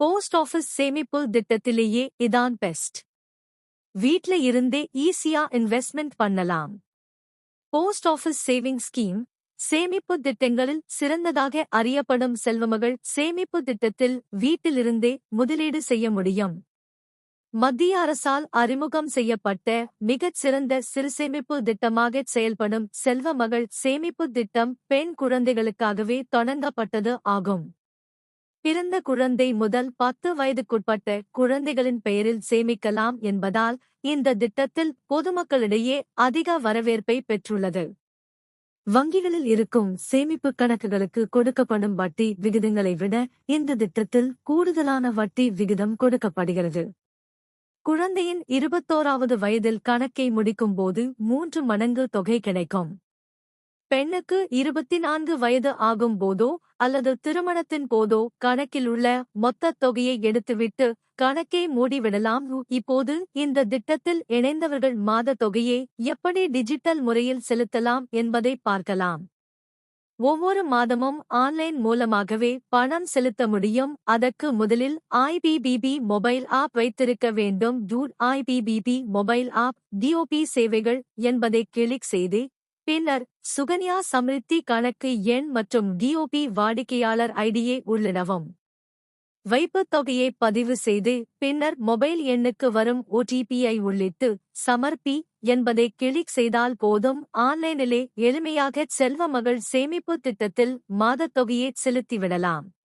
Post office சேமிப்பு திட்டத்திலேயே இதான் best. வீட்ல இருந்தே ஈஸியா இன்வெஸ்ட்மெண்ட் பண்ணலாம். போஸ்ட் ஆஃபீஸ் சேவிங் ஸ்கீம் சேமிப்பு திட்டங்களில் சிறந்ததாக அறியப்படும் செல்வமகள் சேமிப்பு திட்டத்தில் வீட்டிலிருந்தே முதலீடு செய்ய முடியும். மத்திய அரசால் அறிமுகம் செய்யப்பட்ட மிகச் சிறந்த சிறுசேமிப்பு திட்டமாக செயல்படும் செல்வமகள் சேமிப்பு திட்டம் பெண் குழந்தைகளுக்காகவே தொடங்கப்பட்டது ஆகும். பிறந்த குழந்தை முதல் பத்து வயதுக்குட்பட்ட குழந்தைகளின் பெயரில் சேமிக்கலாம் என்பதால் இந்த திட்டத்தில் பொதுமக்களிடையே அதிக வரவேற்பை பெற்றுள்ளது. வங்கிகளில் இருக்கும் சேமிப்பு கணக்குகளுக்கு கொடுக்கப்படும் வட்டி விகிதங்களை விட இந்த திட்டத்தில் கூடுதலான வட்டி விகிதம் கொடுக்கப்படுகிறது. குழந்தையின் இருபத்தோராவது வயதில் கணக்கை முடிக்கும் போது மூன்று மடங்கு தொகை கிடைக்கும். பெண்ணுக்கு இருபத்தி நான்கு வயது ஆகும் போதோ அல்லது திருமணத்தின் போதோ கணக்கில் உள்ள மொத்த தொகையை எடுத்துவிட்டு கணக்கை மூடிவிடலாம். இப்போது இந்த திட்டத்தில் இணைந்தவர்கள் மாத தொகையை எப்படி டிஜிட்டல் முறையில் செலுத்தலாம் என்பதை பார்க்கலாம். ஒவ்வொரு மாதமும் ஆன்லைன் மூலமாகவே பணம் செலுத்த முடியும். அதற்கு முதலில் ஐபிபிபி மொபைல் ஆப் வைத்திருக்க வேண்டும். டூட் ஐபிபிபி மொபைல் ஆப் டிஓபி சேவைகள் என்பதை கிளிக் செய்து பின்னர் சுகன்யா சம்ரித்தி கணக்கு எண் மற்றும் டிஓபி வாடிக்கையாளர் ஐடியை உள்ளிடவும். வைப்புத் தொகையை பதிவு செய்து பின்னர் மொபைல் எண்ணுக்கு வரும் ஓடிபியை உள்ளிட்டு சமர்ப்பி என்பதை கிளிக் செய்தால் போதும். ஆன்லைனிலே எளிமையாக செல்வ மகள் சேமிப்பு திட்டத்தில் மாதத் தொகையை செலுத்திவிடலாம்.